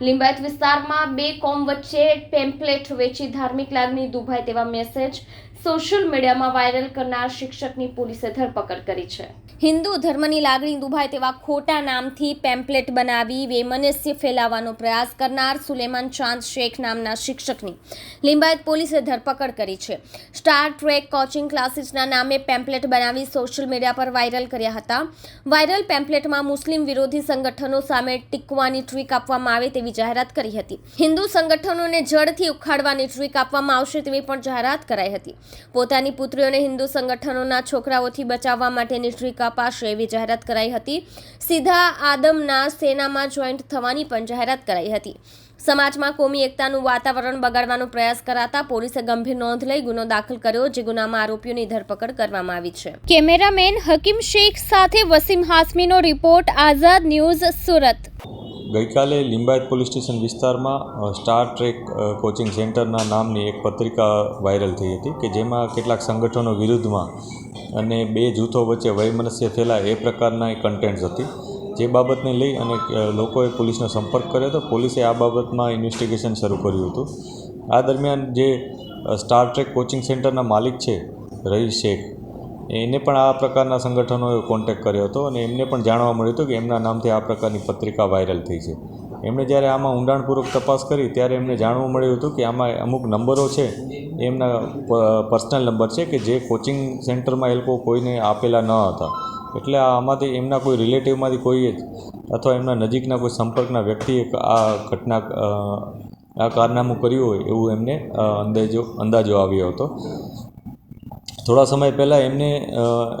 લિંબાયત વિસ્તારમાં બે કોમ વચ્ચે પેમ્પલેટ વેચી ધાર્મિક લાગણી દુભાય તેવા મેસેજ સોશિયલ મીડિયામાં વાયરલ કરનાર શિક્ષકની પોલીસે ધરપકડ કરી છે. હિન્દુ ધર્મની લાગણી દુભાય તેવા ખોટા નામથી પેમ્પલેટ બનાવી વેમનસ્ય ફેલાવવાનો પ્રયાસ કરનાર સુલેમાન ચાંદ શેખ નામના શિક્ષકની. લિંબાયત પોલીસે ધરપકડ કરી છે. સ્ટાર ટ્રેક કોચિંગ ક્લાસીસના નામે પેમ્પલેટ બનાવી સોશિયલ મીડિયા પર વાયરલ કર્યા હતા. વાયરલ પેમ્પલેટમાં મુસ્લિમ વિરોધી સંગઠનો સામે ટીકવાની ટ્રીક આપવામાં આવે તેવી જાહેરાત કરી હતી. હિન્દુ સંગઠનોને જડથી ઉખાડવાની ટ્રીક આપવામાં આવશે તેવી પણ જાહેરાત કરાઈ હતી. પોતાની પુત્રીઓને હિન્દુ સંગઠનોના છોકરાઓથી બચાવવા માટેની ટ્રીક અપાશે એવી જાહેરાત કરાઈ હતી. સીધા આદમના સેનામાં જોઈન્ટ થવાની પણ જાહેરાત કરાઈ હતી. સમાજમાં કોમી એકતાનું વાતાવરણ બગાડવાનો પ્રયાસ કરાતા પોલીસે ગંભીર નોંધ લઈ ગુનો દાખલ કર્યો જે ગુનામાં આરોપીઓની ધરપકડ કરવામાં આવી છે. કેમેરામેન હકીમ શેખ સાથે વસીમ હાસમીનો રિપોર્ટ આઝાદ ન્યૂઝ સુરત. ગઈકાલે લિંબાયત પોલીસ સ્ટેશન વિસ્તારમાં સ્ટાર ટ્રેક કોચિંગ સેન્ટરના નામની એક પત્રિકા વાયરલ થઈ હતી કે જેમાં કેટલાક સંગઠનો વિરુદ્ધમાં અને બે જૂથો વચ્ચે વૈમનસ્ય થયેલા એ પ્રકારના કન્ટેન્ટ્સ હતી. જે બાબતને લઈ અને લોકોએ પોલીસનો સંપર્ક કર્યો હતો. પોલીસે આ બાબતમાં ઇન્વેસ્ટિગેશન શરૂ કર્યું હતું. આ દરમિયાન જે સ્ટાર ટ્રેક કોચિંગ સેન્ટરના માલિક છે રહીશ શેખ, એને પણ આ પ્રકારના સંગઠનોએ કોન્ટેક્ટ કર્યો હતો અને એમને પણ જાણવા મળ્યું હતું કે એમના નામથી આ પ્રકારની પત્રિકા વાયરલ થઈ છે. એમણે જ્યારે આમાં ઊંડાણપૂર્વક તપાસ કરી, ત્યારે એમને જાણવા મળ્યું હતું કે આમાં અમુક નંબરો છે. એમના પર્સનલ નંબર છે કે જે કોચિંગ સેન્ટરમાં એ લોકો કોઈને આપેલા ન હતા. એટલે આમાંથી એમના કોઈ રિલેટિવમાંથી કોઈએ જ અથવા એમના નજીકના કોઈ સંપર્કના વ્યક્તિએ આ ઘટના આ કારનામું કર્યું હોય એવું એમને અંદાજો અંદાજો આવ્યો હતો. થોડા સમય પહેલાં એમને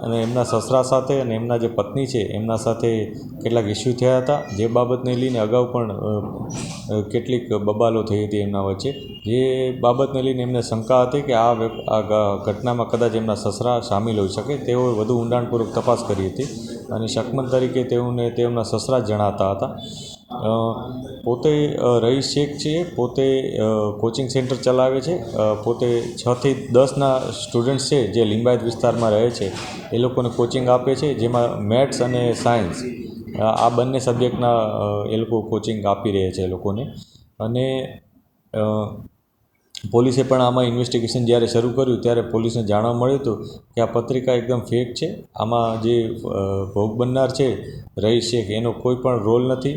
અને એમના સસરા સાથે અને એમના જે પત્ની છે, એમના સાથે કેટલાક ઇસ્યુ થયા હતા. જે બાબતને લઈને અગાઉ પણ કેટલીક બબાલો થઈ હતી એમના વચ્ચે. જે બાબતને લઈને એમને શંકા હતી કે આ ઘટનામાં કદાચ એમના સસરા સામેલ હોઈ શકે. તેઓએ વધુ ઊંડાણપૂર્વક તપાસ કરી હતી અને શકમન તરીકે તેઓને તેમના સસરા જણાતા હતા. પોતે રહીશ શેખ છે, પોતે કોચિંગ સેન્ટર ચલાવે છે પોતે છથી દસના સ્ટુડન્ટ્સ છે, જે લિંબાયત વિસ્તારમાં રહે છે, એ લોકોને કોચિંગ આપે છે, જેમાં મેથ્સ અને સાયન્સ આ બંને સબ્જેક્ટના એ લોકો કોચિંગ આપી રહ્યા છે એ લોકોને. અને પોલીસે પણ આમાં ઇન્વેસ્ટિગેશન જ્યારે શરૂ કર્યું, ત્યારે પોલીસને જાણવા મળ્યું હતું કે આ પત્રિકા એકદમ ફેક છે. આમાં જે ભોગ બનનાર છે રહીશ શેખ, એનો કોઈ પણ રોલ નથી.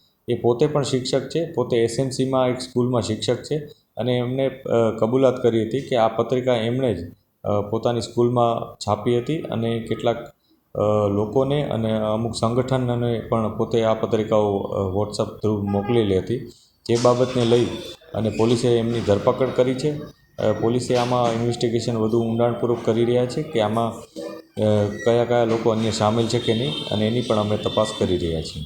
એ પોતે પણ શિક્ષક છે, પોતે એસએમસીમાં એક સ્કૂલમાં શિક્ષક છે અને એમને કબૂલાત કરી હતી કે આ પત્રિકા એમણે જ પોતાની સ્કૂલમાં છાપી હતી અને કેટલાક લોકોને અને અમુક સંગઠનને પણ પોતે આ પત્રિકાઓ વોટ્સઅપ થ્રુ મોકલેલી હતી જે બાબતને લઈ અને પોલીસે એમની ધરપકડ કરી છે. પોલીસે આમાં ઇન્વેસ્ટિગેશન વધુ ઊંડાણપૂર્વક કરી રહ્યા છે કે આમાં કયા કયા લોકો અન્ય સામેલ છે કે નહીં અને એની પણ અમે તપાસ કરી રહ્યા છીએ.